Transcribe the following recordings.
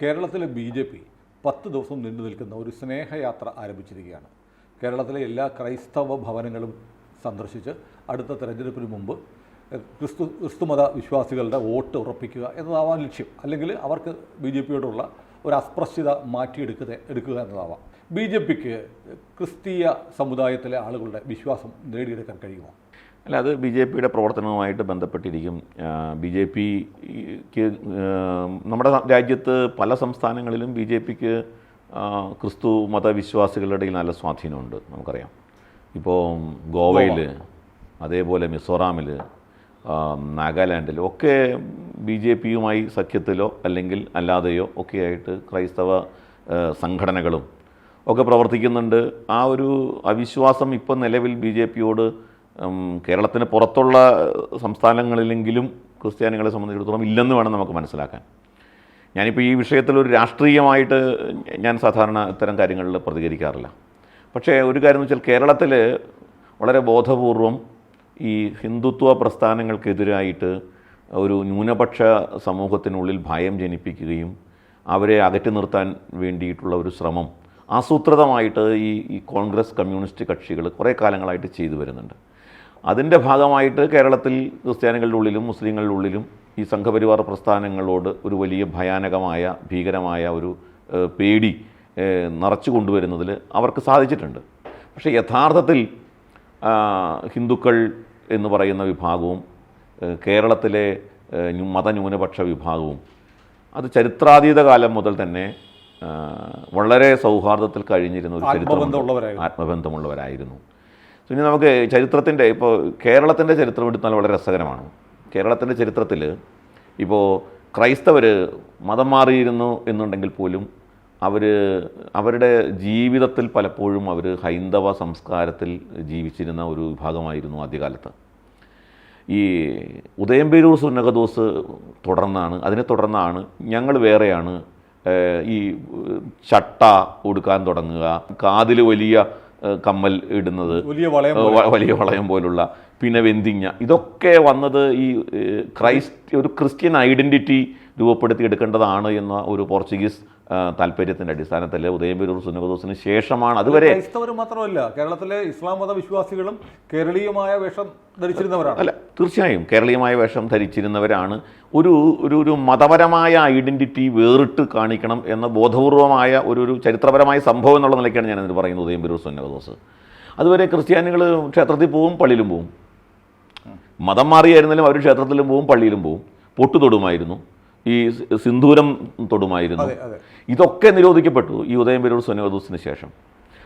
കേരളത്തിലെ B J P പത്ത് ദിവസം നീണ്ടു നിൽക്കുന്ന ഒരു സ്നേഹയാത്ര ആരംഭിച്ചിരിക്കുകയാണ്. കേരളത്തിലെ എല്ലാ ക്രൈസ്തവ ഭവനങ്ങളും സന്ദർശിച്ച് അടുത്ത തെരഞ്ഞെടുപ്പിന് മുമ്പ് ക്രിസ്തു ക്രിസ്തുമത വിശ്വാസികളുടെ വോട്ട് ഉറപ്പിക്കുക എന്നതാവാം ലക്ഷ്യം. അല്ലെങ്കിൽ അവർക്ക് ബി ജെ പിയോടുള്ള ഒരു അസ്പൃശ്യത മാറ്റിയെടുക്കുക എടുക്കുക എന്നതാവാം. ബി ജെ പിക്ക് ക്രിസ്തീയ സമുദായത്തിലെ ആളുകളുടെ വിശ്വാസം നേടിയെടുക്കാൻ കഴിയുമോ? അല്ല അത് ബി ജെ പിയുടെ പ്രവർത്തനവുമായിട്ട് ബന്ധപ്പെട്ടിരിക്കും. ബി ജെ പിക്ക് നമ്മുടെ രാജ്യത്ത് പല സംസ്ഥാനങ്ങളിലും ബി ജെ പിക്ക് ക്രിസ്തു മതവിശ്വാസികളുടെ ഇടയിൽ നല്ല സ്വാധീനമുണ്ട് നമുക്കറിയാം. ഇപ്പോൾ ഗോവയിൽ അതേപോലെ മിസോറാമിൽ നാഗാലാൻഡിൽ ഒക്കെ ബി ജെ പിയുമായി സഖ്യത്തിലോ അല്ലെങ്കിൽ അല്ലാതെയോ ഒക്കെയായിട്ട് ക്രൈസ്തവ സംഘടനകളും ഒക്കെ പ്രവർത്തിക്കുന്നുണ്ട്. ആ ഒരു അവിശ്വാസം ഇപ്പം നിലവിൽ ബി ജെ പിയോട് കേരളത്തിന് പുറത്തുള്ള സംസ്ഥാനങ്ങളിലെങ്കിലും ക്രിസ്ത്യാനികളെ സംബന്ധിച്ചിടത്തോളം ഇല്ലെന്ന് വേണം നമുക്ക് മനസ്സിലാക്കാൻ. ഞാനിപ്പോൾ ഈ വിഷയത്തിൽ ഒരു രാഷ്ട്രീയമായിട്ട് ഞാൻ സാധാരണ ഇത്തരം കാര്യങ്ങളിൽ പ്രതികരിക്കാറില്ല. പക്ഷേ ഒരു കാര്യം എന്ന് വെച്ചാൽ കേരളത്തിൽ വളരെ ബോധപൂർവം ഈ ഹിന്ദുത്വ പ്രസ്ഥാനങ്ങൾക്കെതിരായിട്ട് ഒരു ന്യൂനപക്ഷ സമൂഹത്തിനുള്ളിൽ ഭയം ജനിപ്പിക്കുകയും അവരെ അകറ്റി നിർത്താൻ വേണ്ടിയിട്ടുള്ള ഒരു ശ്രമം ആസൂത്രിതമായിട്ട് ഈ കോൺഗ്രസ് കമ്മ്യൂണിസ്റ്റ് കക്ഷികൾ കുറേ കാലങ്ങളായിട്ട് ചെയ്തു വരുന്നുണ്ട്. അതിന്റെ ഭാഗമായിട്ട് കേരളത്തിൽ ക്രിസ്ത്യാനികളുടെ ഉള്ളിലും മുസ്ലിങ്ങളുടെ ഉള്ളിലും ഈ സംഘപരിവാർ പ്രസ്ഥാനങ്ങളോട് ഒരു വലിയ ഭയാനകമായ ഭീകരമായ ഒരു പേടി നിറച്ചു കൊണ്ടുവരുന്നതിൽ അവർക്ക് സാധിച്ചിട്ടുണ്ട്. പക്ഷേ യഥാർത്ഥത്തിൽ ഹിന്ദുക്കൾ എന്ന് പറയുന്ന വിഭാഗവും കേരളത്തിലെ മതന്യൂനപക്ഷ വിഭാഗവും അത് ചരിത്രാതീത കാലം മുതൽ തന്നെ വളരെ സൗഹാർദ്ദത്തിൽ കഴിഞ്ഞിരുന്ന ഒരു ചരിത്രം ആത്മബന്ധമുള്ളവരായിരുന്നു. ഇനി നമുക്ക് ചരിത്രത്തിന്റെ ഇപ്പോൾ കേരളത്തിന്റെ ചരിത്രം എടുത്താൽ വളരെ രസകരമാണ്. കേരളത്തിന്റെ ചരിത്രത്തിൽ ഇപ്പോൾ ക്രൈസ്തവർ മതം മാറിയിരുന്നു എന്നുണ്ടെങ്കിൽ പോലും അവർ അവരുടെ ജീവിതത്തിൽ പലപ്പോഴും അവർ ഹൈന്ദവ സംസ്കാരത്തിൽ ജീവിച്ചിരുന്ന ഒരു വിഭാഗമായിരുന്നു ആദ്യകാലത്ത്. ഈ ഉദയംപേരൂർ സുന്നകദോസ് തുടർന്നാണ് അതിനെ തുടർന്നാണ് ഞങ്ങൾ വേറെയാണ് ഈ ചട്ട ഉടുക്കാൻ തുടങ്ങുക കാതിൽ വലിയ കമ്മൽ ഇടുന്നത്. വലിയ വളയം വലിയ വളയം പോലുള്ള പിന്നെ വെന്തിങ്ങ. ഇതൊക്കെ വന്നത് ഈ ക്രൈസ്റ്റ് ഒരു ക്രിസ്ത്യൻ ഐഡന്റിറ്റി രൂപപ്പെടുത്തി എടുക്കേണ്ടതാണ് എന്ന ഒരു പോർച്ചുഗീസ് ആ, താല്പര്യത്തിന്റെ അടിസ്ഥാനത്തിൽ ഉദയംപേരൂർ സുന്നകദോസിന് ശേഷമാണ് അതുവരെ ക്രൈസ്തവർ മാത്രമല്ല കേരളത്തിലെ ഇസ്ലാം മത വിശ്വാസികളും കേരളീയമായ വേഷം ധരിച്ചിരുന്നവരാണ്. അല്ല തീർച്ചയായും കേരളീയമായ വേഷം ധരിച്ചിരുന്നവരാണ്. ഒരു ഒരു ഒരു മതപരമായ ഐഡന്റിറ്റി വേറിട്ട് കാണിക്കണം എന്ന ബോധപൂർവമായ ഒരു ഒരു ചരിത്രപരമായ സംഭവം എന്നുള്ള നിലയ്ക്കാണ് ഞാൻ ഇതിന് പറയുന്നത് ഉദയംപേരൂർ സുന്നകദോസ് അതുവരെ ക്രിസ്ത്യാനികൾ ക്ഷേത്രത്തിൽ പോവും പള്ളിയിലും പോവും. മതം മാറിയായിരുന്നാലും അവർ ക്ഷേത്രത്തിലും പോവും പള്ളിയിലും പോവും. പൊട്ടു തൊടുമായിരുന്നു ഈ സിന്ദൂരം തൊടുമായിരുന്നു. ഇതൊക്കെ നിരോധിക്കപ്പെട്ടു ഈ ഉദയംപേരൂർ സുനവദൂസിന് ശേഷം.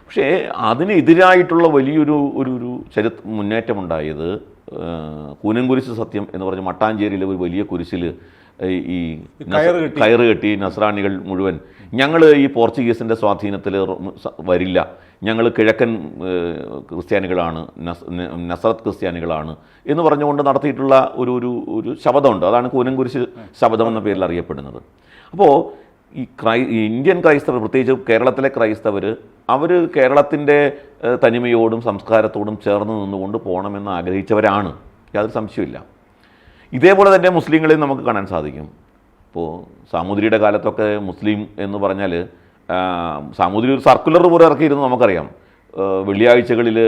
പക്ഷേ അതിനെതിരായിട്ടുള്ള വലിയൊരു ഒരു ഒരു ചരി മുന്നേറ്റമുണ്ടായത് കൂനംകുരിശ് സത്യം എന്ന് പറഞ്ഞ മട്ടാഞ്ചേരിയിലെ ഒരു വലിയ കുരിശിൽ ഈ കയറ് കെട്ടി. കയറ് കെട്ടി നസ്രാണികൾ മുഴുവൻ. ഞങ്ങൾ ഈ പോർച്ചുഗീസിന്റെ സ്വാധീനത്തിൽ വരില്ല. ഞങ്ങൾ കിഴക്കൻ ക്രിസ്ത്യാനികളാണ്. നസ്രത്ത് ക്രിസ്ത്യാനികളാണ് എന്ന് പറഞ്ഞുകൊണ്ട് നടത്തിയിട്ടുള്ള ഒരു ഒരു ഒരു ശബ്ദമുണ്ട്. അതാണ് കൂനൻകുരിശ് ശബ്ദം എന്ന പേരിൽ അറിയപ്പെടുന്നത്. അപ്പോൾ ഈ ക്രൈ ഇന്ത്യൻ ക്രൈസ്തവർ പ്രത്യേകിച്ച് കേരളത്തിലെ ക്രൈസ്തവർ അവർ കേരളത്തിന്റെ തനിമയോടും സംസ്കാരത്തോടും ചേർന്ന് നിന്നുകൊണ്ട് പോകണമെന്ന് ആഗ്രഹിച്ചവരാണ്. യാതൊരു സംശയമില്ല ഇതേപോലെ തന്നെ മുസ്ലിങ്ങളെയും നമുക്ക് കാണാൻ സാധിക്കും. ഇപ്പോൾ സാമൂതിരിയുടെ കാലത്തൊക്കെ മുസ്ലിം എന്ന് പറഞ്ഞാൽ സാമൂതിരി ഒരു സർക്കുലർ പോലെ ഇറക്കിയിരുന്നു നമുക്കറിയാം. വെള്ളിയാഴ്ചകളിൽ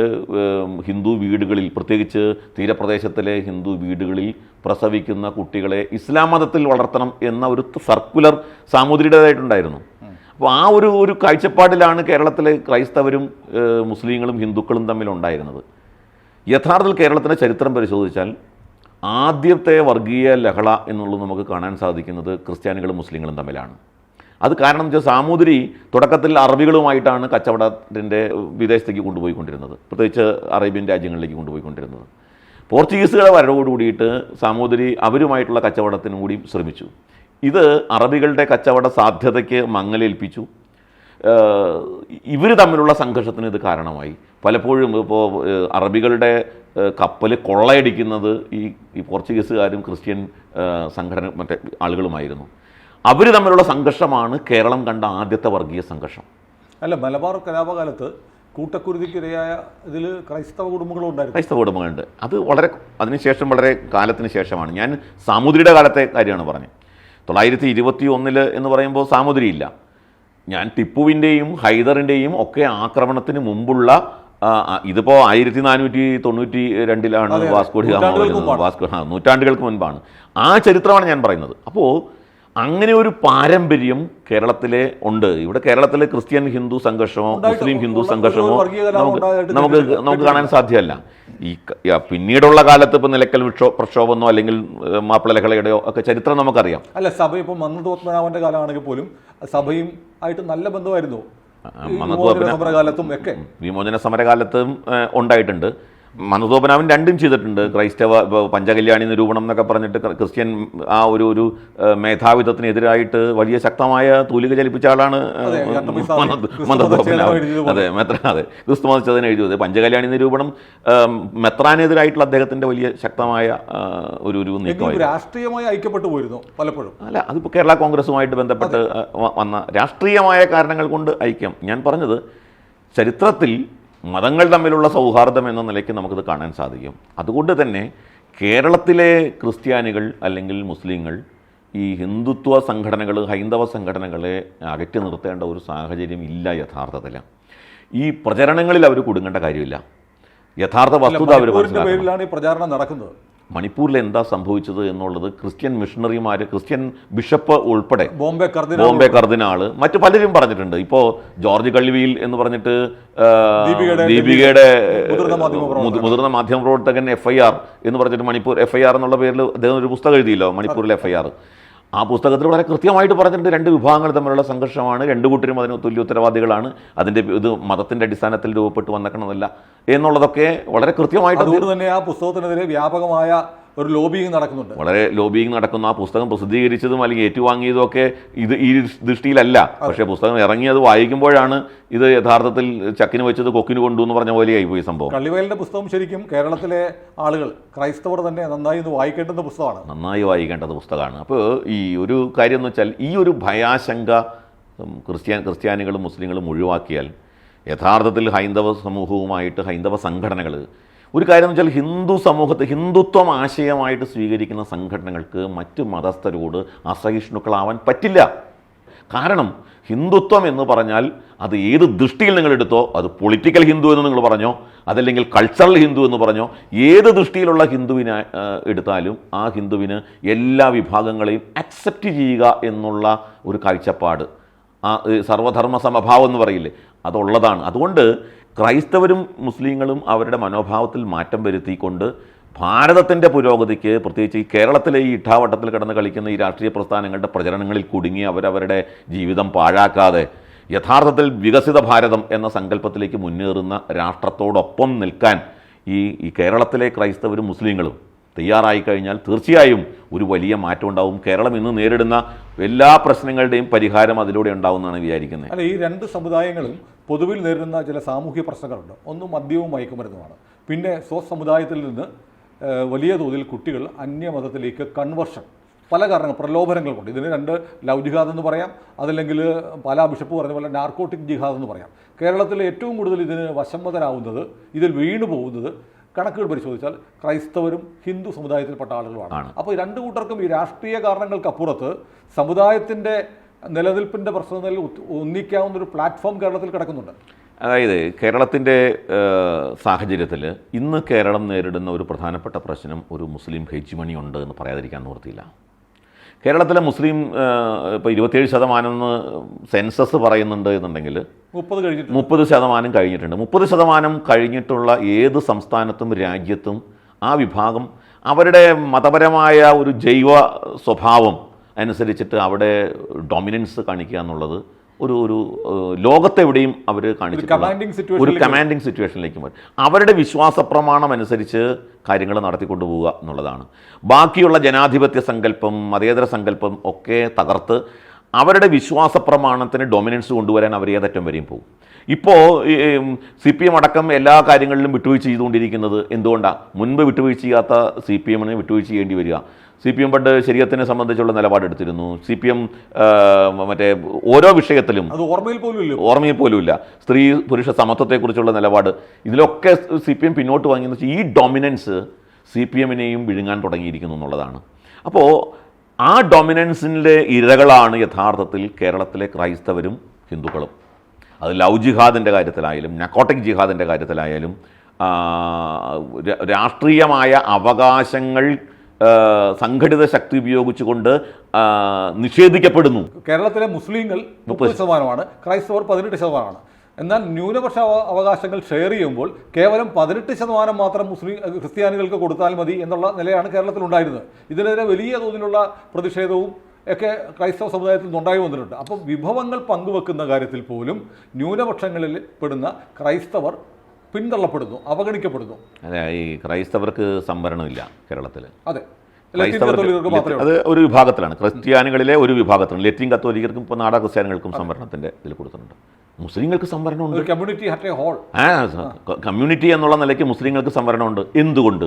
ഹിന്ദു വീടുകളിൽ പ്രത്യേകിച്ച് തീരപ്രദേശത്തിലെ ഹിന്ദു വീടുകളിൽ പ്രസവിക്കുന്ന കുട്ടികളെ ഇസ്ലാം മതത്തിൽ വളർത്തണം എന്ന ഒരു സർക്കുലർ സാമൂതിരിയുടേതായിട്ടുണ്ടായിരുന്നു. അപ്പോൾ ആ ഒരു ഒരു കാഴ്ചപ്പാടിലാണ് കേരളത്തിലെ ക്രൈസ്തവരും മുസ്ലിങ്ങളും ഹിന്ദുക്കളും തമ്മിലുണ്ടായിരുന്നത് യഥാർത്ഥത്തിൽ കേരളത്തിന്റെ ചരിത്രം പരിശോധിച്ചാൽ ആദ്യത്തെ വർഗീയ ലഹള എന്നുള്ളത് നമുക്ക് കാണാൻ സാധിക്കുന്നത് ക്രിസ്ത്യാനികളും മുസ്ലിങ്ങളും തമ്മിലാണ്. അത് കാരണം വെച്ചാൽ സാമൂതിരി തുടക്കത്തിൽ അറബികളുമായിട്ടാണ് കച്ചവടത്തിന്റെ വിദേശത്തേക്ക് കൊണ്ടുപോയിക്കൊണ്ടിരുന്നത്. പ്രത്യേകിച്ച് അറേബ്യൻ രാജ്യങ്ങളിലേക്ക് കൊണ്ടുപോയിക്കൊണ്ടിരുന്നത്. പോർച്ചുഗീസുകളെ വരവോടുകൂടിയിട്ട് സാമൂതിരി അവരുമായിട്ടുള്ള കച്ചവടത്തിനും കൂടി ശ്രമിച്ചു. ഇത് അറബികളുടെ കച്ചവട സാധ്യതയ്ക്ക് മങ്ങലേൽപ്പിച്ചു. ഇവർ തമ്മിലുള്ള സംഘർഷത്തിന് ഇത് കാരണമായി. പലപ്പോഴും ഇപ്പോൾ അറബികളുടെ കപ്പൽ കൊള്ളയടിക്കുന്നത് ഈ ഈ പോർച്ചുഗീസുകാരും ക്രിസ്ത്യൻ സംഘടന മറ്റേ ആളുകളുമായിരുന്നു. അവർ തമ്മിലുള്ള സംഘർഷമാണ് കേരളം കണ്ട ആദ്യത്തെ വർഗീയ സംഘർഷം. അല്ല മലബാർ കലാപകാലത്ത് കൂട്ടക്കുരുതിക്കിരയായ ഇതിൽ ക്രൈസ്തവ കുടുംബങ്ങളുണ്ടായിരുന്നു ക്രൈസ്തവ കുടുംബങ്ങളുണ്ട്. അത് വളരെ അതിനുശേഷം വളരെ കാലത്തിന് ശേഷമാണ്. ഞാൻ സാമൂതിരിയുടെ കാലത്തെ കാര്യമാണ് പറഞ്ഞത്. തൊള്ളായിരത്തി ഇരുപത്തി ഒന്നിൽ എന്ന് പറയുമ്പോൾ സാമുദ്രിയില്ല. ഞാൻ ടിപ്പുവിന്റെയും ഹൈദറിന്റെയും ഒക്കെ ആക്രമണത്തിന് മുമ്പുള്ള ആ, ആ, ഇതിപ്പോ ആയിരത്തി നാനൂറ്റി തൊണ്ണൂറ്റി രണ്ടിലാണ്. വാസ്കോഡി ഗാമ വരുന്നത്. വാസ്കോ ആ, നൂറ്റാണ്ടുകൾക്ക് മുൻപാണ്. ആ ചരിത്രമാണ് ഞാൻ പറയുന്നത്. അപ്പോൾ അങ്ങനെ ഒരു പാരമ്പര്യം കേരളത്തിലെ ഉണ്ട്. ഇവിടെ കേരളത്തിലെ ക്രിസ്ത്യൻ ഹിന്ദു സംഘർഷമോ മുസ്ലിം ഹിന്ദു സംഘർഷമോ നമുക്ക് നമുക്ക് നമുക്ക് കാണാൻ സാധ്യമല്ല. ഈ പിന്നീടുള്ള കാലത്ത് ഇപ്പോൾ നിലക്കൽ വിക്ഷോ പ്രക്ഷോഭമെന്നോ അല്ലെങ്കിൽ ഏഹ്, മാപ്പിള ലഹളയുടെയോ ഒക്കെ ചരിത്രം നമുക്കറിയാം. അല്ല സഭ ഇപ്പം മന്നതോത്മനാഭന്റെ കാലമാണെങ്കിൽ പോലും സഭയും ആയിട്ട് നല്ല ബന്ധമായിരുന്നു. സമരകാലത്തും ഒക്കെ. വിമോചന സമരകാലത്തും ഉണ്ടായിട്ടുണ്ട്. മനുതോപനാവൻ രണ്ടും ചെയ്തിട്ടുണ്ട്. ക്രൈസ്തവ പഞ്ചകല്യാണി നിരൂപണം എന്നൊക്കെ പറഞ്ഞിട്ട് ക്രിസ്ത്യൻ ആ ഒരു ഒരു മേധാവിത്വത്തിനെതിരായിട്ട് വലിയ ശക്തമായ തൂലിക ചലിപ്പിച്ച ആളാണ് അതെ, മെത്ര അതെ. ക്രിസ്തു മതത്തിന് എഴുതിയത്. പഞ്ചകല്യാണി നിരൂപണം മെത്രാനെതിരായിട്ടുള്ള അദ്ദേഹത്തിന്റെ വലിയ ശക്തമായ ഒരു ഒരു നീക്കമായിരുന്നു. രാഷ്ട്രീയമായി ഐക്യപ്പെട്ടു പോയിരുന്നു പലപ്പോഴും. അല്ല അതിപ്പോൾ കേരള കോൺഗ്രസുമായിട്ട് ബന്ധപ്പെട്ട് വന്ന രാഷ്ട്രീയമായ കാരണങ്ങൾ കൊണ്ട് ഐക്യം. ഞാൻ പറഞ്ഞത് ചരിത്രത്തിൽ മതങ്ങൾ തമ്മിലുള്ള സൗഹാർദ്ദം എന്ന നിലയ്ക്ക് നമുക്കിത് കാണാൻ സാധിക്കും. അതുകൊണ്ട് തന്നെ കേരളത്തിലെ ക്രിസ്ത്യാനികൾ അല്ലെങ്കിൽ മുസ്ലിങ്ങൾ ഈ ഹിന്ദുത്വ സംഘടനകൾ ഹൈന്ദവ സംഘടനകളെ അകറ്റി നിർത്തേണ്ട ഒരു സാഹചര്യം ഇല്ല യഥാർത്ഥത്തിൽ. ഈ പ്രചരണങ്ങളിൽ അവർ കൊടുങ്ങേണ്ട കാര്യമില്ല. യഥാർത്ഥ വസ്തുത അവർ പേരിലാണ് ഈ പ്രചാരണം നടക്കുന്നത്. മണിപ്പൂരിൽ എന്താ സംഭവിച്ചത് എന്നുള്ളത് ക്രിസ്ത്യൻ മിഷണറിമാർ ക്രിസ്ത്യൻ ബിഷപ്പ് ഉൾപ്പെടെ ബോംബെ ബോംബെ കർദിനാൾ മറ്റു പലരും പറഞ്ഞിട്ടുണ്ട് ഇപ്പോൾ ജോർജ് കള്ളിവിയിൽ എന്ന് പറഞ്ഞിട്ട് ദീപികയുടെ ദീപികയുടെ മുതിർന്ന മാധ്യമ പ്രവർത്തകൻ. മുതി- മുതിർന്ന മാധ്യമ പ്രവർത്തകൻ എഫ് ഐ ആർ എന്ന് പറഞ്ഞിട്ട് മണിപ്പൂർ എഫ് ഐ ആർ എന്നുള്ള പേരിൽ അദ്ദേഹം ഒരു പുസ്തകം എഴുതിയല്ലോ മണിപ്പൂരിലെ എഫ് ഐ ആർ ആ പുസ്തകത്തിൽ വളരെ കൃത്യമായിട്ട് പറഞ്ഞിട്ടുണ്ട് രണ്ട് വിഭാഗങ്ങൾ തമ്മിലുള്ള സംഘർഷമാണ്. രണ്ട് കൂട്ടരും അതിന് തുല്യ ഉത്തരവാദികളാണ്. അതിന്റെ ഇത് മതത്തിന്റെ അടിസ്ഥാനത്തിൽ രൂപപ്പെട്ട് വന്നേക്കണമെന്നല്ല എന്നുള്ളതൊക്കെ വളരെ കൃത്യമായിട്ട് അതുകൊണ്ട് തന്നെ ആ പുസ്തകത്തിനെതിരെ വ്യാപകമായ ഒരു ലോബിങ് നടക്കുന്നുണ്ട്. വളരെ ലോബിയിങ് നടക്കുന്ന. ആ പുസ്തകം പ്രസിദ്ധീകരിച്ചതും അല്ലെങ്കിൽ ഏറ്റുവാങ്ങിയതും ഒക്കെ ഇത് ഈ ദൃഷ്ടിയിലല്ല. പക്ഷേ പുസ്തകം ഇറങ്ങി അത് വായിക്കുമ്പോഴാണ് ഇത് യഥാർത്ഥത്തിൽ ചക്കിന് വെച്ചത് കൊക്കിന് കൊണ്ടു എന്ന് പറഞ്ഞ പോലെയായി പോയി സംഭവം. കള്ളിവയലിന്റെ പുസ്തകം ശരിക്കും കേരളത്തിലെ ആളുകൾ ക്രൈസ്തവർ തന്നെ നന്നായി ഒന്ന് വായിക്കേണ്ടുന്ന പുസ്തകമാണ്. നന്നായി വായിക്കേണ്ടത് പുസ്തകമാണ്. അപ്പോൾ ഈ ഒരു കാര്യം എന്ന് വെച്ചാൽ ഈ ഒരു ഭയാശങ്ക ക്രിസ്ത്യാൻ ക്രിസ്ത്യാനികളും മുസ്ലിങ്ങളും ഒഴിവാക്കിയാൽ യഥാർത്ഥത്തിൽ ഹൈന്ദവ സമൂഹവുമായിട്ട് ഹൈന്ദവ സംഘടനകൾ ഒരു കാര്യം എന്ന് വെച്ചാൽ ഹിന്ദു സമൂഹത്തെ ഹിന്ദുത്വം ആശയമായിട്ട് സ്വീകരിക്കുന്ന സംഘടനകൾക്ക് മറ്റ് മതസ്ഥരോട് അസഹിഷ്ണുക്കളാവാൻ പറ്റില്ല. കാരണം ഹിന്ദുത്വം എന്ന് പറഞ്ഞാൽ അത് ഏത് ദൃഷ്ടിയിൽ നിങ്ങൾ എടുത്തോ അത് പൊളിറ്റിക്കൽ ഹിന്ദു എന്ന് നിങ്ങൾ പറഞ്ഞോ അതല്ലെങ്കിൽ കൾച്ചറൽ ഹിന്ദു എന്ന് പറഞ്ഞോ ഏത് ദൃഷ്ടിയിലുള്ള ഹിന്ദുവിനെ എടുത്താലും ആ ഹിന്ദുവിന് എല്ലാ വിഭാഗങ്ങളെയും അക്സെപ്റ്റ് ചെയ്യുക എന്നുള്ള ഒരു കാഴ്ചപ്പാട്. ആ സർവധർമ്മ സമഭാവം എന്ന് പറയില്ലേ? അതുള്ളതാണ്. അതുകൊണ്ട് ക്രൈസ്തവരും മുസ്ലിങ്ങളും അവരുടെ മനോഭാവത്തിൽ മാറ്റം വരുത്തിക്കൊണ്ട് ഭാരതത്തിന്റെ പുരോഗതിക്ക് പ്രത്യേകിച്ച് ഈ കേരളത്തിലെ ഈ ഇട്ടാവട്ടത്തിൽ കിടന്ന് കളിക്കുന്ന ഈ രാഷ്ട്രീയ പ്രസ്ഥാനങ്ങളുടെ പ്രചരണങ്ങളിൽ കുടുങ്ങി അവരവരുടെ ജീവിതം പാഴാക്കാതെ യഥാർത്ഥത്തിൽ വികസിത ഭാരതം എന്ന സങ്കല്പത്തിലേക്ക് മുന്നേറുന്ന രാഷ്ട്രത്തോടൊപ്പം നിൽക്കാൻ ഈ ഈ കേരളത്തിലെ ക്രൈസ്തവരും മുസ്ലിങ്ങളും തയ്യാറായി കഴിഞ്ഞാൽ തീർച്ചയായും ഒരു വലിയ മാറ്റം ഉണ്ടാവും. കേരളം ഇന്ന് നേരിടുന്ന എല്ലാ പ്രശ്നങ്ങളുടെയും പരിഹാരം അതിലൂടെ ഉണ്ടാവുമെന്നാണ് വിചാരിക്കുന്നത്. അല്ല ഈ രണ്ട് സമുദായങ്ങളും പൊതുവിൽ നേരിടുന്ന ചില സാമൂഹ്യ പ്രശ്നങ്ങളുണ്ട്. ഒന്ന് മദ്യവും മയക്കുമരുന്നുമാണ്. പിന്നെ സ്വസമുദായത്തിൽ നിന്ന് വലിയ തോതിൽ കുട്ടികൾ അന്യമതത്തിലേക്ക് കൺവർഷൻ പല കാരണങ്ങൾ പ്രലോഭനങ്ങൾ കൊണ്ട് ഇതിന് രണ്ട് ലവ് ജിഹാദ് എന്ന് പറയാം. അതല്ലെങ്കിൽ പല ബിഷപ്പ് പറഞ്ഞ പോലെ നാർക്കോട്ടിക് ജിഹാദ് എന്ന് പറയാം. കേരളത്തിൽ ഏറ്റവും കൂടുതൽ ഇതിന് വശംവദരാകുന്നത് ഇതിൽ വീണു പോകുന്നത് കണക്കുകൾ പരിശോധിച്ചാൽ ക്രൈസ്തവരും ഹിന്ദു സമുദായത്തിൽപ്പെട്ട ആളുകളുമാണ്. അപ്പോൾ ഈ രണ്ട് കൂട്ടർക്കും ഈ രാഷ്ട്രീയ കാരണങ്ങൾക്കപ്പുറത്ത് സമുദായത്തിന്റെ നിലനിൽപ്പിന്റെ പ്രശ്നങ്ങളിൽ ഒന്നിക്കാവുന്ന ഒരു പ്ലാറ്റ്ഫോം കേരളത്തിൽ കിടക്കുന്നുണ്ട്. അതായത് കേരളത്തിന്റെ സാഹചര്യത്തിൽ ഇന്ന് കേരളം നേരിടുന്ന ഒരു പ്രധാനപ്പെട്ട പ്രശ്നം ഒരു മുസ്ലിം ഹെജ്മണി ഉണ്ട് എന്ന് പറയാതിരിക്കാൻ നിവൃത്തിയില്ല. കേരളത്തിലെ മുസ്ലിം ഇപ്പോൾ ഇരുപത്തിയേഴ് ശതമാനം എന്ന് സെൻസസ് പറയുന്നുണ്ട് എന്നുണ്ടെങ്കിൽ മുപ്പത് കഴിഞ്ഞിട്ട് മുപ്പത് ശതമാനം കഴിഞ്ഞിട്ടുണ്ട്. മുപ്പത് ശതമാനം കഴിഞ്ഞിട്ടുള്ള ഏത് സംസ്ഥാനത്തും രാജ്യത്തും ആ വിഭാഗം അവരുടെ മതപരമായ ഒരു ജൈവ സ്വഭാവം അനുസരിച്ചിട്ട് അവിടെ ഡൊമിനൻസ് കാണിക്കുക എന്നുള്ളത് ഒരു ഒരു ലോകത്തെവിടെയും അവർ കാണിച്ചിട്ടുള്ള ഒരു കമാൻഡിങ് സിറ്റുവേഷനിലേക്ക് വരും. അവരുടെ വിശ്വാസ പ്രമാണം അനുസരിച്ച് കാര്യങ്ങൾ നടത്തിക്കൊണ്ടു പോവുക എന്നുള്ളതാണ്. ബാക്കിയുള്ള ജനാധിപത്യ സങ്കല്പം മതേതര സങ്കല്പം ഒക്കെ തകർത്ത് അവരുടെ വിശ്വാസ പ്രമാണത്തിന് ഡൊമിനൻസ് കൊണ്ടുവരാൻ അവർ ഏതറ്റം വരെയും പോകും. ഇപ്പോൾ സി പി എം അടക്കം എല്ലാ കാര്യങ്ങളിലും വിട്ടുവീഴ്ച ചെയ്തുകൊണ്ടിരിക്കുന്നത് എന്തുകൊണ്ടാണ് മുൻപ് വിട്ടുവീഴ്ച ചെയ്യാത്ത സി പി എമ്മിന് വിട്ടുവീഴ്ച ചെയ്യേണ്ടി വരിക. സി പി എം പണ്ട് ശരീരത്തിനെ സംബന്ധിച്ചുള്ള നിലപാടെടുത്തിരുന്നു സി പി എം മറ്റേ ഓരോ വിഷയത്തിലും അത് ഓർമ്മയിൽ പോലും ഇല്ല ഓർമ്മയിൽ പോലുമില്ല. സ്ത്രീ പുരുഷ സമത്വത്തെക്കുറിച്ചുള്ള നിലപാട്. ഇതിലൊക്കെ സി പി എം പിന്നോട്ട് വാങ്ങിയെന്ന് വെച്ചാൽ ഈ ഡൊമിനൻസ് സി പി എമ്മിനെയും വിഴുങ്ങാൻ തുടങ്ങിയിരിക്കുന്നു എന്നുള്ളതാണ്. അപ്പോൾ ആ ഡൊമിനൻസിന്റെ ഇരകളാണ് യഥാർത്ഥത്തിൽ കേരളത്തിലെ ക്രൈസ്തവരും ഹിന്ദുക്കളും. അത് ലവ് ജിഹാദിന്റെ കാര്യത്തിലായാലും നക്കോട്ടിക് ജിഹാദിന്റെ കാര്യത്തിലായാലും രാഷ്ട്രീയമായ അവകാശങ്ങൾ സംഘടിത ശക്തി ഉപയോഗിച്ചുകൊണ്ട് നിഷേധിക്കപ്പെടുന്നു. കേരളത്തിലെ മുസ്ലിങ്ങൾ മുപ്പത് ശതമാനമാണ് ക്രൈസ്തവർ പതിനെട്ട് ശതമാനമാണ്. എന്നാൽ ന്യൂനപക്ഷ അവകാശങ്ങൾ ഷെയർ ചെയ്യുമ്പോൾ കേവലം പതിനെട്ട് ശതമാനം മാത്രം മുസ്ലിം ക്രിസ്ത്യാനികൾക്ക് കൊടുത്താൽ മതി എന്നുള്ള നിലയാണ് കേരളത്തിൽ ഉണ്ടായിരുന്നത്. ഇതിനെതിരെ വലിയ തോതിലുള്ള പ്രതിഷേധവും ഒക്കെ ക്രൈസ്തവ സമുദായത്തിൽ നിന്നുണ്ടായി വന്നിട്ടുണ്ട്. അപ്പോൾ വിഭവങ്ങൾ പങ്കുവെക്കുന്ന കാര്യത്തിൽ പോലും ന്യൂനപക്ഷങ്ങളിൽ പെടുന്ന ക്രൈസ്തവർ പിന്തള്ളപ്പെടുന്നു അവഗണിക്കപ്പെടുന്നു. അതെ ഈ ക്രൈസ്തവർക്ക് സംവരണമില്ല കേരളത്തിൽ അതെ. അത് ഒരു വിഭാഗത്തിലാണ്. ക്രിസ്ത്യാനികളിലെ ഒരു വിഭാഗത്തിലാണ്. ലെറ്റിൻ കത്തോലിക്കർക്കും ഇപ്പോൾ നാടാ ക്രിസ്ത്യാനികൾക്കും സംവരണത്തിന്റെ ഇതിൽ കൊടുത്തിട്ടുണ്ട്. മുസ്ലിങ്ങൾക്ക് സംവരണമുണ്ട്. ഉണ്ട് കമ്മ്യൂണിറ്റി ഹോൾ ആ കമ്മ്യൂണിറ്റി എന്നുള്ള നിലയ്ക്ക് മുസ്ലിങ്ങൾക്ക് സംവരണമുണ്ട്. എന്തുകൊണ്ട്?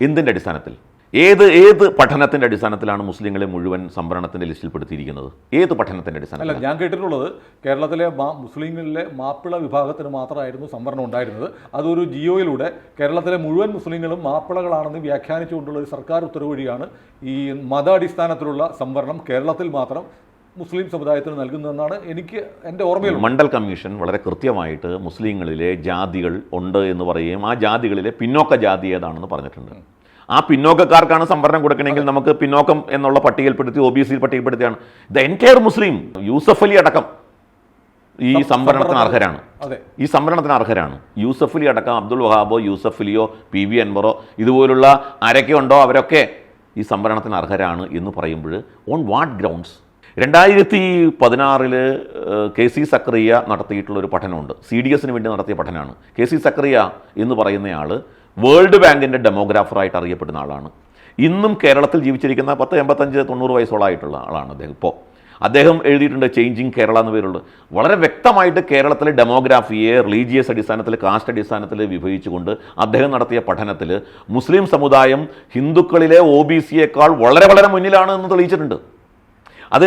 എന്തിന്റെ അടിസ്ഥാനത്തിൽ? ഏത് ഏത് പഠനത്തിന്റെ അടിസ്ഥാനത്തിലാണ് മുസ്ലിങ്ങളെ മുഴുവൻ സംവരണത്തിന്റെ ലിസ്റ്റിൽപ്പെടുത്തിയിരിക്കുന്നത് ഏത് പഠനത്തിന്റെ അല്ല അടിസ്ഥാനത്തിൽ ഞാൻ കേട്ടിട്ടുള്ളത് കേരളത്തിലെ മാ മുസ്ലിങ്ങളിലെ മാപ്പിള വിഭാഗത്തിന് മാത്രമായിരുന്നു സംവരണം ഉണ്ടായിരുന്നത്. അതൊരു ജിയോയിലൂടെ കേരളത്തിലെ മുഴുവൻ മുസ്ലിങ്ങളും മാപ്പിളകളാണെന്ന് വ്യാഖ്യാനിച്ചുകൊണ്ടുള്ള ഒരു സർക്കാർ ഉത്തരവ് വഴിയാണ് ഈ മതാടിസ്ഥാനത്തിലുള്ള സംവരണം കേരളത്തിൽ മാത്രം മുസ്ലിം സമുദായത്തിന് നൽകുന്നതെന്നാണ് എനിക്ക് എന്റെ ഓർമ്മയിൽ മണ്ഡൽ കമ്മീഷൻ വളരെ കൃത്യമായിട്ട് മുസ്ലിങ്ങളിലെ ജാതികൾ ഉണ്ട് എന്ന് പറയുകയും ആ ജാതികളിലെ പിന്നോക്ക ജാതി ഏതാണെന്ന് പറഞ്ഞിട്ടുണ്ട്. ആ പിന്നോക്കക്കാർക്കാണ് സംവരണം കൊടുക്കണമെങ്കിൽ നമുക്ക് പിന്നോക്കം എന്നുള്ള പട്ടികയിൽപ്പെടുത്തി ഒ ബി സിയിൽ പട്ടികപ്പെടുത്തിയാണ് ദ എന്റയർ മുസ്ലിം യൂസഫ് അലി അടക്കം ഈ സംവരണത്തിന് അർഹരാണ്. അതെ. ഈ സംവരണത്തിന് അർഹരാണ്. യൂസഫ് അലി അടക്കം അബ്ദുൾ വഹാബോ യൂസഫ് അലിയോ പി വി അൻവറോ ഇതുപോലുള്ള ആരൊക്കെ ഉണ്ടോ അവരൊക്കെ ഈ സംവരണത്തിന് അർഹരാണ് എന്ന് പറയുമ്പോൾ ഓൺ വാട്ട് ഗ്രൗണ്ട്സ് രണ്ടായിരത്തി പതിനാറിൽ കെ സി സക്രിയ നടത്തിയിട്ടുള്ള ഒരു പഠനമുണ്ട്. സി ഡി എസിന് വേണ്ടി നടത്തിയ പഠനമാണ്. കെ സി സക്രിയ എന്ന് പറയുന്നയാൾ വേൾഡ് ബാങ്കിന്റെ ഡെമോഗ്രാഫറായിട്ട് അറിയപ്പെടുന്ന ആളാണ്. ഇന്നും കേരളത്തിൽ ജീവിച്ചിരിക്കുന്ന പത്ത് എൺപത്തഞ്ച് തൊണ്ണൂറ് വയസ്സോളായിട്ടുള്ള ആളാണ് അദ്ദേഹം. ഇപ്പോൾ അദ്ദേഹം എഴുതിയിട്ടുണ്ട് ചേഞ്ചിങ് കേരള എന്ന പേരുള്ളത്. വളരെ വ്യക്തമായിട്ട് കേരളത്തിലെ ഡെമോഗ്രാഫിയെ റിലീജിയസ് അടിസ്ഥാനത്തിൽ കാസ്റ്റ് അടിസ്ഥാനത്തിൽ വിഭജിച്ചുകൊണ്ട് അദ്ദേഹം നടത്തിയ പഠനത്തിൽ മുസ്ലിം സമുദായം ഹിന്ദുക്കളിലെ ഒ ബി സിയേക്കാൾ വളരെ വളരെ മുന്നിലാണ് എന്ന് തെളിയിച്ചിട്ടുണ്ട്. അത്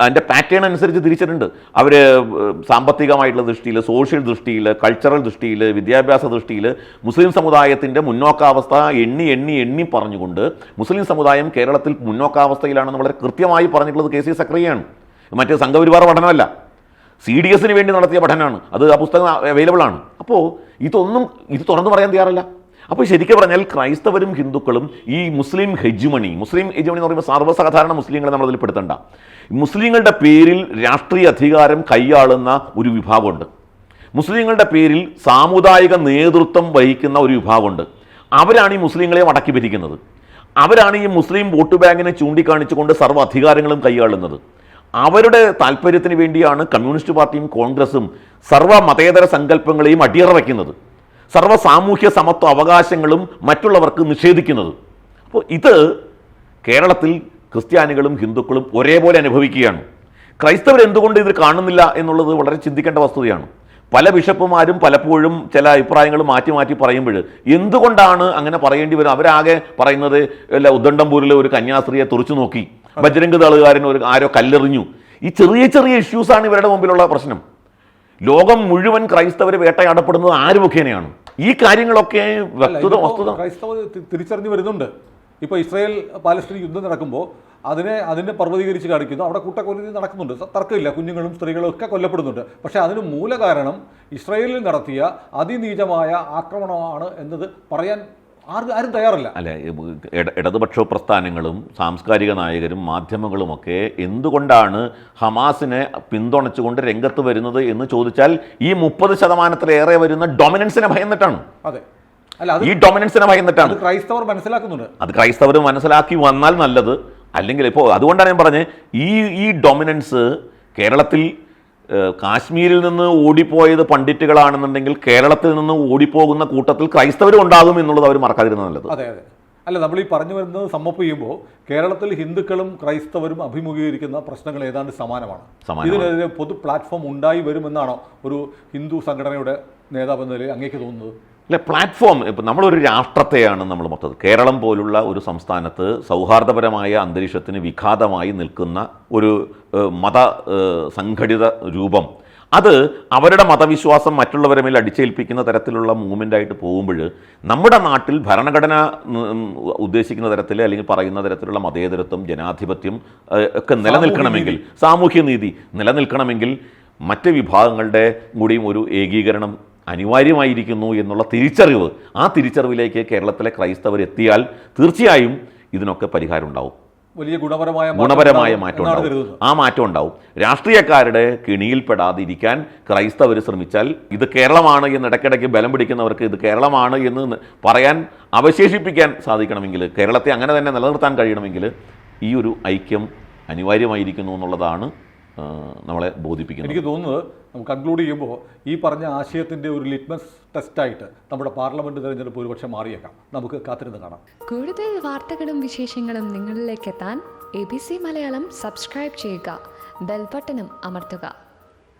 അതിന്റെ പാറ്റേൺ അനുസരിച്ച് തിരിച്ചിട്ടുണ്ട്. അവർ സാമ്പത്തികമായിട്ടുള്ള ദൃഷ്ടിയിൽ സോഷ്യൽ ദൃഷ്ടിയിൽ കൾച്ചറൽ ദൃഷ്ടിയിൽ വിദ്യാഭ്യാസ ദൃഷ്ടിയിൽ മുസ്ലിം സമുദായത്തിന്റെ മുന്നോക്കാവസ്ഥ എണ്ണി എണ്ണി എണ്ണി പറഞ്ഞുകൊണ്ട് മുസ്ലിം സമുദായം കേരളത്തിൽ മുന്നോക്കാവസ്ഥയിലാണെന്ന് വളരെ കൃത്യമായി പറഞ്ഞിട്ടുള്ളത് കെ സി സക്രിയാണ് മറ്റേ സംഘപരിവാർ പഠനമല്ല. സി ഡി എസിന് വേണ്ടി നടത്തിയ പഠനമാണ്. അത് ആ പുസ്തകം അവൈലബിൾ ആണ് അപ്പോൾ ഇതൊന്നും ഇത് തുറന്നു പറയാൻ തയ്യാറല്ല. അപ്പോൾ ശരിക്കും പറഞ്ഞാൽ ക്രൈസ്തവരും ഹിന്ദുക്കളും ഈ മുസ്ലിം ഹെജ്മണി മുസ്ലിം ഹെജ്മണി എന്ന് പറയുമ്പോൾ സർവസാധാരണ മുസ്ലിങ്ങളെ നമ്മളതിൽ പെടുത്തണ്ട. മുസ്ലിങ്ങളുടെ പേരിൽ രാഷ്ട്രീയ അധികാരം കൈയാളുന്ന ഒരു വിഭാഗമുണ്ട്. മുസ്ലിങ്ങളുടെ പേരിൽ സാമുദായിക നേതൃത്വം വഹിക്കുന്ന ഒരു വിഭാഗമുണ്ട്. അവരാണ് ഈ മുസ്ലിങ്ങളെ മടക്കി ഭരിക്കുന്നത്. അവരാണ് ഈ മുസ്ലിം വോട്ട് ബാങ്കിനെ ചൂണ്ടിക്കാണിച്ചുകൊണ്ട് സർവ അധികാരങ്ങളും കൈയാളുന്നത്. അവരുടെ താല്പര്യത്തിന് വേണ്ടിയാണ് കമ്മ്യൂണിസ്റ്റ് പാർട്ടിയും കോൺഗ്രസും സർവ മതേതര സങ്കല്പങ്ങളെയും അടിയറ വയ്ക്കുന്നത് സർവ സാമൂഹ്യ സമത്വ അവകാശങ്ങളും മറ്റുള്ളവർക്ക് നിഷേധിക്കുന്നത്. അപ്പോൾ ഇത് കേരളത്തിൽ ക്രിസ്ത്യാനികളും ഹിന്ദുക്കളും ഒരേപോലെ അനുഭവിക്കുകയാണ്. ക്രൈസ്തവർ എന്തുകൊണ്ട് ഇത് കാണുന്നില്ല എന്നുള്ളത് വളരെ ചിന്തിക്കേണ്ട വസ്തുതയാണ്. പല ബിഷപ്പുമാരും പലപ്പോഴും ചില അഭിപ്രായങ്ങൾ മാറ്റി മാറ്റി പറയുമ്പോൾ എന്തുകൊണ്ടാണ് അങ്ങനെ പറയേണ്ടി വരും? അവരാകെ പറയുന്നത് അല്ല ഉദ്ദണ്ഡംപൂരിലെ ഒരു കന്യാസ്ത്രീയെ തുറച്ചു നോക്കി. ബജ്രംഗ് ദളുകാരൻ ഒരു ആരോ കല്ലെറിഞ്ഞു. ഈ ചെറിയ ചെറിയ ഇഷ്യൂസാണ് ഇവരുടെ മുമ്പിലുള്ള പ്രശ്നം. ലോകം മുഴുവൻ ക്രൈസ്തവർ വേട്ടയാടപ്പെടുന്നത് ആര് മുഖേനയാണ്? ഈ കാര്യങ്ങളൊക്കെ വ്യക്തത വസ്തുത ഇതിപ്പോ വസ്തുത ക്രൈസ്തവ തി- തിരിച്ചറിഞ്ഞ് വരുന്നുണ്ട്. ഇപ്പോൾ ഇസ്രായേൽ പാലസ്തീൻ യുദ്ധം നടക്കുമ്പോൾ അതിനെ അതിനെ പർവതീകരിച്ച് കാണിക്കുന്നു. അവിടെ കൂട്ടക്കൊല നടക്കുന്നുണ്ട്. തർക്കമില്ല. കുഞ്ഞുങ്ങളും സ്ത്രീകളും ഒക്കെ കൊല്ലപ്പെടുന്നുണ്ട്. പക്ഷേ അതിന് മൂല കാരണം ഇസ്രായേലിൽ നടത്തിയ അതിനീചമായ ആക്രമണമാണ് എന്നത് പറയാൻ ആരും ആരും തയ്യാറല്ല. അല്ല ഇട- ഇടതുപക്ഷ പ്രസ്ഥാനങ്ങളും സാംസ്കാരിക നായകരും മാധ്യമങ്ങളുമൊക്കെ എന്തുകൊണ്ടാണ് ഹമാസിനെ പിന്തുണച്ചുകൊണ്ട് രംഗത്ത് വരുന്നത് എന്ന് ചോദിച്ചാൽ ഈ മുപ്പത് ശതമാനത്തിലേറെ വരുന്ന ഡൊമിനൻസിനെ ഭയന്നിട്ടാണ്. അതെ. അല്ല ഈ ഡൊമിനൻസിനെ ഭയന്നിട്ടാണ്. ക്രൈസ്തവർ മനസ്സിലാക്കുന്നുണ്ട്. അത് ക്രൈസ്തവർ മനസ്സിലാക്കി വന്നാൽ നല്ലത്. അല്ലെങ്കിൽ ഇപ്പോൾ അതുകൊണ്ടാണ് ഞാൻ പറഞ്ഞത് ഈ ഈ ഡൊമിനൻസ് കേരളത്തിൽ കാശ്മീരിൽ നിന്ന് ഓടിപ്പോയത് പണ്ഡിറ്റുകളാണെന്നുണ്ടെങ്കിൽ കേരളത്തിൽ നിന്ന് ഓടിപ്പോകുന്ന കൂട്ടത്തിൽ ക്രൈസ്തവരും ഉണ്ടാകും എന്നുള്ളത് അവർ മറക്കാതിരുന്നത് നല്ലത്. അതെ അതെ. അല്ല നമ്മൾ ഈ പറഞ്ഞു വരുന്നത് സമ്മപ്പ് ചെയ്യുമ്പോൾ കേരളത്തിൽ ഹിന്ദുക്കളും ക്രൈസ്തവരും അഭിമുഖീകരിക്കുന്ന പ്രശ്നങ്ങൾ ഏതാണ്ട് സമാനമാണ്. ഇതിനെതിരെ പൊതു പ്ലാറ്റ്ഫോം ഉണ്ടായി വരുമെന്നാണോ ഒരു ഹിന്ദു സംഘടനയുടെ നേതാവ് എന്ന നിലയിൽ അങ്ങേക്ക് തോന്നുന്നത്? അല്ല പ്ലാറ്റ്ഫോം ഇപ്പം നമ്മളൊരു രാഷ്ട്രത്തെയാണ് നമ്മൾ മൊത്തത്തിൽ കേരളം പോലുള്ള ഒരു സംസ്ഥാനത്ത് സൗഹാർദ്ദപരമായ അന്തരീക്ഷത്തിന് വിഘാതമായി നിൽക്കുന്ന ഒരു മത സംഘടിത രൂപം. അത് അവരുടെ മതവിശ്വാസം മറ്റുള്ളവരെ മേൽ അടിച്ചേൽപ്പിക്കുന്ന തരത്തിലുള്ള മൂവ്മെന്റ് ആയിട്ട് പോകുമ്പോൾ നമ്മുടെ നാട്ടിൽ ഭരണഘടന ഉദ്ദേശിക്കുന്ന തരത്തിൽ അല്ലെങ്കിൽ പറയുന്ന തരത്തിലുള്ള മതേതരത്വം ജനാധിപത്യം ഒക്കെ നിലനിൽക്കണമെങ്കിൽ സാമൂഹ്യനീതി നിലനിൽക്കണമെങ്കിൽ മറ്റ് വിഭാഗങ്ങളുടെ കൂടിയും ഒരു ഏകീകരണം അനിവാര്യമായിരിക്കുന്നു എന്നുള്ള തിരിച്ചറിവ്. ആ തിരിച്ചറിവിലേക്ക് കേരളത്തിലെ ക്രൈസ്തവർ എത്തിയാൽ തീർച്ചയായും ഇതിനൊക്കെ പരിഹാരം ഉണ്ടാവും. വലിയ ഗുണപരമായ ഗുണപരമായ മാറ്റം ഉണ്ടാവും. ആ മാറ്റം ഉണ്ടാവും. രാഷ്ട്രീയക്കാരുടെ കിണിയിൽപ്പെടാതിരിക്കാൻ ക്രൈസ്തവർ ശ്രമിച്ചാൽ ഇത് കേരളമാണ് എന്ന് ഇടയ്ക്കിടയ്ക്ക് ബലം പിടിക്കുന്നവർക്ക് ഇത് കേരളമാണ് എന്ന് പറയാൻ അവശേഷിപ്പിക്കാൻ സാധിക്കണമെങ്കിൽ കേരളത്തെ അങ്ങനെ തന്നെ നിലനിർത്താൻ കഴിയണമെങ്കിൽ ഈ ഒരു ഐക്യം അനിവാര്യമായിരിക്കുന്നു എന്നുള്ളതാണ് നമ്മളെ ബോധിപ്പിക്കുന്നത് എനിക്ക് തോന്നുന്നത് നമുക്ക് കൺക്ലൂഡ് ചെയ്യുമ്പോൾ ഈ പറഞ്ഞ ആശയത്തിന്റെ ഒരു ലിറ്റ്മസ് ടെസ്റ്റായിട്ട് നമ്മുടെ പാർലമെന്റ് തെരഞ്ഞെടുപ്പ് ഒരുപക്ഷെ മാറിയേക്കാം. നമുക്ക് കാത്തിരുന്ന് കാണാം. കൂടുതൽ വാർത്തകളും വിശേഷങ്ങളും നിങ്ങളിലേക്ക് എത്താൻ A B C Malayalam subscribe ചെയ്യുക. ബെൽബട്ടനും അമർത്തുക.